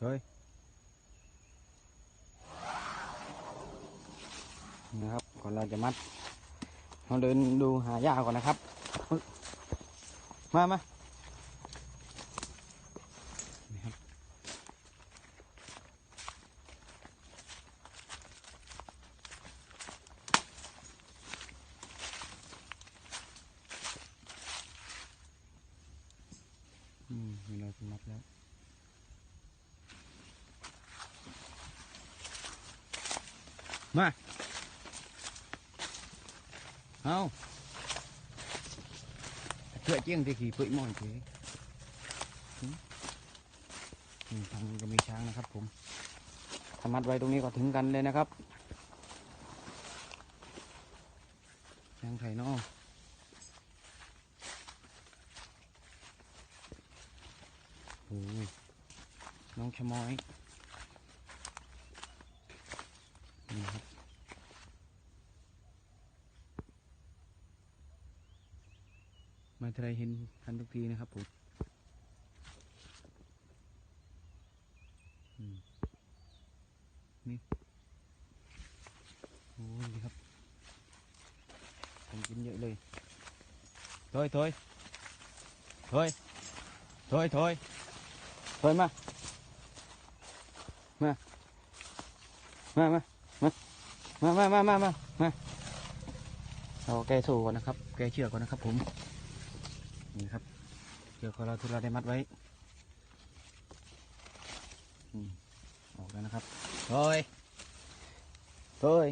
เฮ้ยนะครับ ก่อนเราจะมัดเราเดินดูหาหญ้าก่อนนะครับปึ๊บมามานี่ครับอืมนี่เราจะมัดแล้ว มาเอาเชื่อเจียงที่ขี่เปื่อยมอนเฉยอืมอืมทางก็มีช้างนะครับ ผมถ้ามัดไว้ตรงนี้ก็ถึงกันเลยนะครับช้างไข่นอกโอ้ยน้องชะม้อยนี่ครับ มา ทีไรเห็นกันทุกทีนะครับผมนี่โอ้ยครับผมกินเยอะเลยถอยถอยถอยถอยถอยถอยมามามามามามามามามามาเราแก้สูก่อนนะครับ แก้เชือกก่อนนะครับผม นี่ครับเชือกของเราที่เราได้มัดไว้อืออกแล้วนะครับเฮ้ยเฮ้ย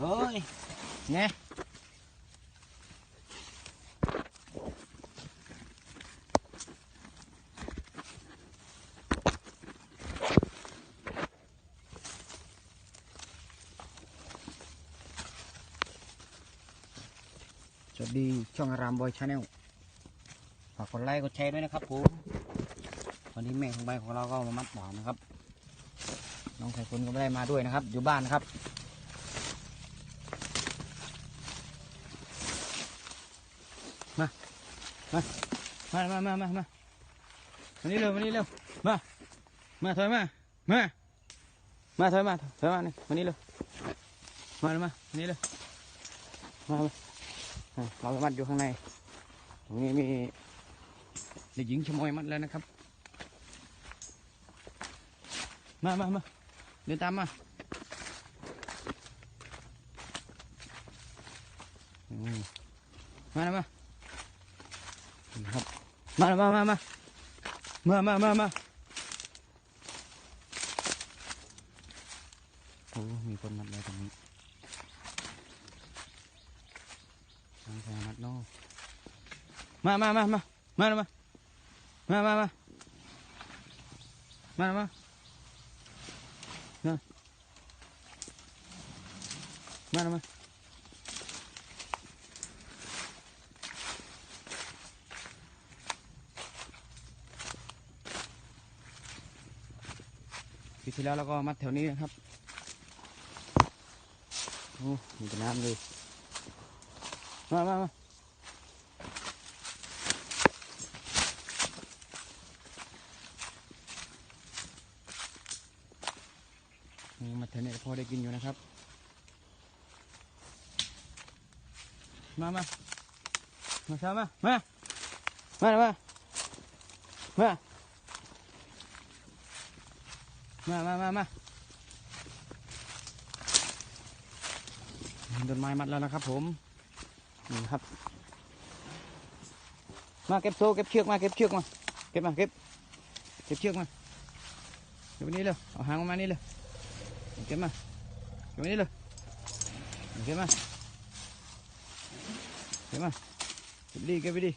เฮ้ยเนี่ย สวัสดีช่องอรามบอยชาแนลฝากกดไลค์กดแชร์ด้วยนะครับผมวันนี้แม่ของใบของเราก็มามัดหวานนะครับ น้องไข่คุณก็ไม่ได้มาด้วยนะครับ อยู่บ้านนะครับ มา มา มา มา มา มามาวันนี้เร็ววันนี้เร็ว มา มาถอยมา มา มาถอยมาถอยมานี่วันนี้เร็ว มาเลยมาวันนี้เร็ว มา เราไปมัดอยู่ข้างในตรงนี้มีเด็กหญิงชะมอยมัดแล้วนะครับ มามามาเดินตามมามมามาครับมามามามามามามามาโอ้มีคนมัดแล้วตรงนี้ ทาง สามัดนาะมามามามามามามามามามามามามามาปีที่แล้วเราก็มัดแถวนี้นะครับ โอ้มีแต่น้ำเลย มามามามมาเถอะเนี่ยพอได้กินอยู่นะครับ มามามาช้ามา มา มา มา มา มา มา มา มาต้นไม้มัดแล้วนะครับผม นี่ครับ มาเก็บโซ่เก็บเชือกมาเก็บเชือกมาเก็บมาเก็บเก็บเชือกมาเก็บไว้นี่เลยเอาหางออกมานี่เลยเก็บมาเก็บนี่เลยเก็บมาเก็บมาเก็บดีเก็บไปดี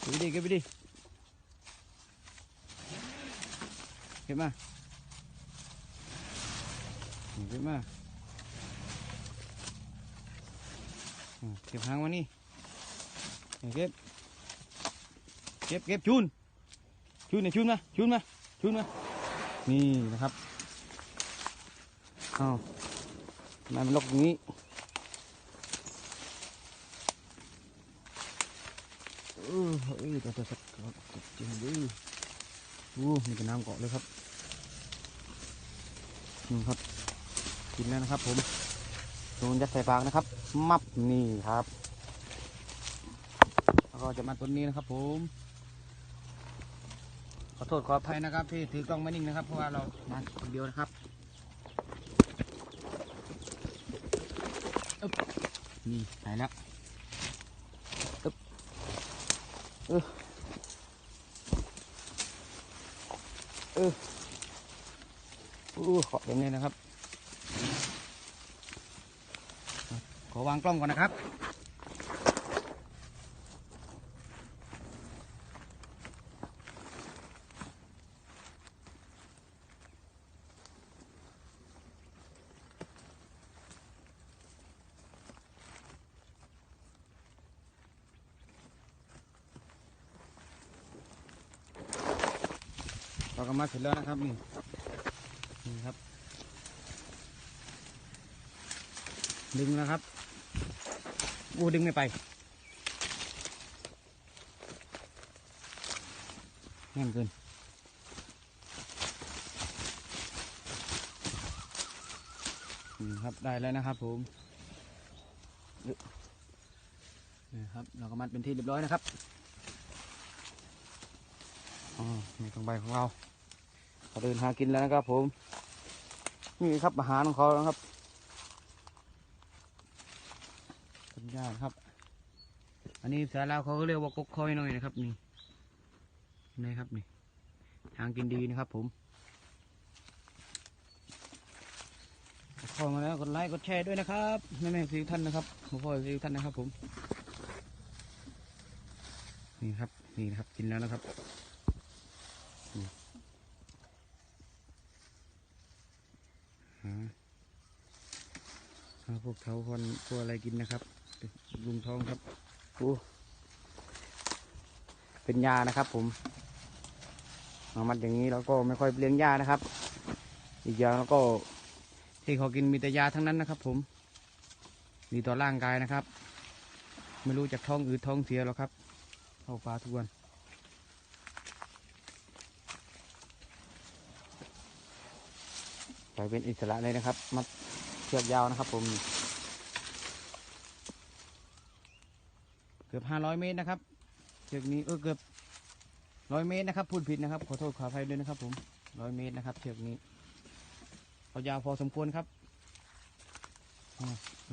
เก็บไปดีเก็บไปดีเก็บมาเก็บมาอืม เก็บหางมานี่เก็บเก็บเก็บชุนชุนเนี่ยชุนมาชุนมาชุนมานี่นะครับอ้าวทำไมมันลกอย่างนี้เออเอ้ยตัวตัวสักจริงดิอู้นี่ก็น้ำเกาะเลยครับนี่ครับ กินแล้วนะครับผม โดนยัดใส่ปากนะครับ มับนี่ครับ แล้วก็จะมาต้นนี้นะครับ ผม ขอโทษขออภัยนะครับ ที่ถือกล้องไม่นิ่งนะครับเพราะว่าเรามาคนเดียวนะครับนี่หายแล้วอึ๊บเออเอออู้ขอแบบนี้นะครับ ขอวางกล้องก่อนนะครับ เราก็มาเสร็จแล้วนะครับนี่นี่ครับ ดึงนะครับ โอ้ดึงไม่ไปแน่นเกินนี่ครับได้แล้วนะครับผมนี่ครับเราก็มัดเป็นที่เรียบร้อยนะครับอ๋อนี่ตรงใบของเราเราเดินหากินแล้วนะครับผม นี่ครับอาหารของเขานะครับ ต้นหญ้านะครับ อันนี้สาลาวเขาก็เรียกว่ากกคอยหน่อยนะครับนี่นี่ครับนี่ ทางกินดีนะครับ ผมเข้ามาแล้วกดไลค์กดแชร์ด้วยนะครับแม่แม่ๆสิวท่านนะครับพ่อพ่อสิวท่านนะครับ ผม นี่ครับ นี่นะครับกินแล้วนะครับหาพวกเถาคนพวกอะไรกินนะครับ ลุงทองครับโอ้เป็นยานะครับ ผมมามัดอย่างนี้เราก็ไม่ค่อยเลี้ยงยานะครับ อีกอย่างแล้วก็ที่เขากินมีแต่ยาทั้งนั้นนะครับ ผมดีต่อร่างกายนะครับ ไม่รู้จากท้องอืดท้องเสียหรอกครับ เข้าปลาทุกวันปล่อยเป็นอิสระเลยนะครับ มัดเชือกยาวนะครับ ผม เกือบห้าร้อยเมตรนะครับเชือกนี้เออเกือบร้อยเมตรนะครับพูดผิดนะครับ ขอโทษขออภัยด้วยนะครับ ผมร้อยเมตรนะครับเชือกนี้เขายาวพอสมควรครับ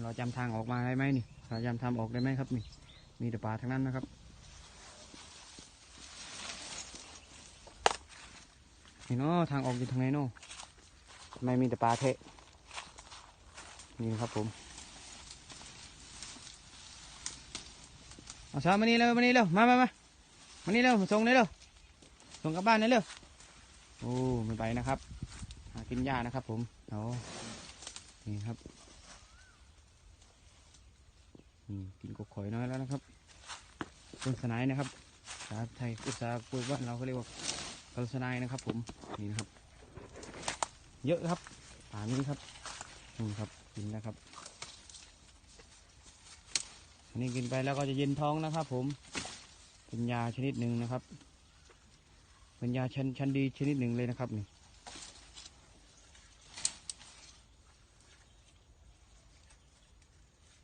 เราจำทางออกมาได้ไหมนี่เราจำทางออกได้ไหมครับนี่มีแต่ป่าทั้งนั้นนะครับนี่เนาะทางออกอยู่ทางไหนเนาะทำไมมีแต่ป่าเทะนี่ครับผม เอาช้อนมานี่เร็วมานี่เร็วมามามามานี่เร็วส่งเลยเร็วส่งกลับบ้านเลยเร็วโอ้ไม่ไปนะครับหากินยานะครับ ผมเอานี่ครับนี่กินกบข่อยน้อยแล้วนะครับต้นสนายนะครับภาษาไทยภาษาปุยบ้านเราเขาเรียกว่าต้นสนายนะครับ ผมนี่นะครับ เยอะครับป่านี้ครับนี่ครับกินนะครับ อันนี้กินไปแล้วก็จะเย็นท้องนะครับ ผม เป็นยาชนิดหนึ่งนะครับ เป็นยาชั้นชั้นดีชนิดหนึ่งเลยนะครับนี่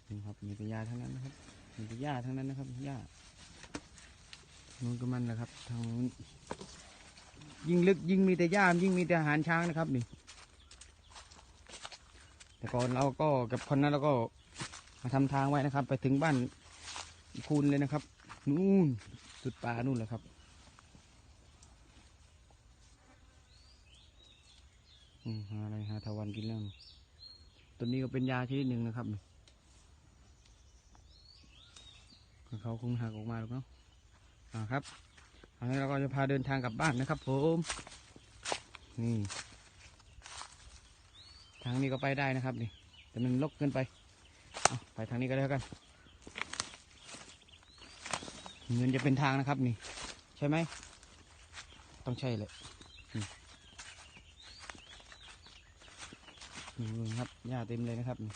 นี่ครับมีแต่ยาทั้งนั้นนะครับ มีแต่หญ้าทั้งนั้นนะครับหญ้านู้นก็มันแหละครับ ทางนู้นยิ่งลึกยิ่งมีแต่หญ้ายิ่งมีแต่อาหารช้างนะครับนี่ แต่ก่อนเราก็กับคนนั้นเราก็ มาทำทางไว้นะครับ ไปถึงบ้านคูนเลยนะครับ นู่นสุดป่านู่นแหละครับอืมหาอะไรหาทวันกินแล้วตัวนี้ก็เป็นยาชนิดหนึ่งนะครับเขาคงหักออกมาหรอกเนาะอ่าครับอันนี้เราก็จะพาเดินทางกลับบ้านนะครับ ผมนี่ทางนี้ก็ไปได้นะครับนี่แต่มันลกเกินไป เอาไปทางนี้ก็แล้วกัน เงินจะเป็นทางนะครับนี่ ใช่ไหม ต้องใช่เลยอืมนี่ครับหญ้าเต็มเลยนะครับนี่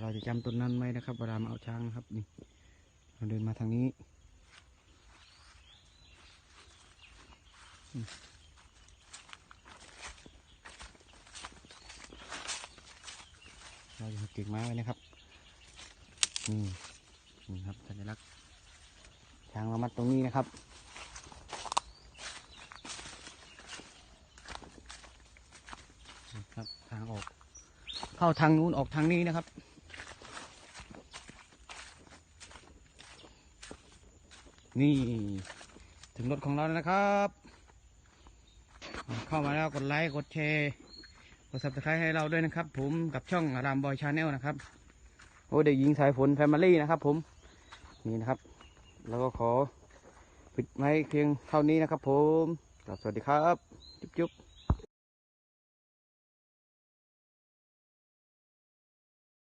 เราจะจำต้นนั้นไหมนะครับเวลามาเอาช้างนะครับนี่เราเดินมาทางนี้อืม เราจะเก่งม้าไว้นะครับนี่นี่ครับสัญลักษณ์ช้างเรามัดตรงนี้นะครับครับทางออก เข้าทางนู้นออกทางนี้นะครับนี่ถึงรถของเราแล้วนะครับ เข้ามาแล้วกดไลค์ กดแชร์ กดซับสไครต์ให้เราด้วยนะครับ ผมกับช่องรามบอยชาแนลนะครับโอ้เด็กหญิงสายฝนแฟมิลี่นะครับ ผมนี่นะครับ แล้วก็ขอปิดไม้เพียงเท่านี้นะครับ ผมครับสวัสดีครับ จุ๊บ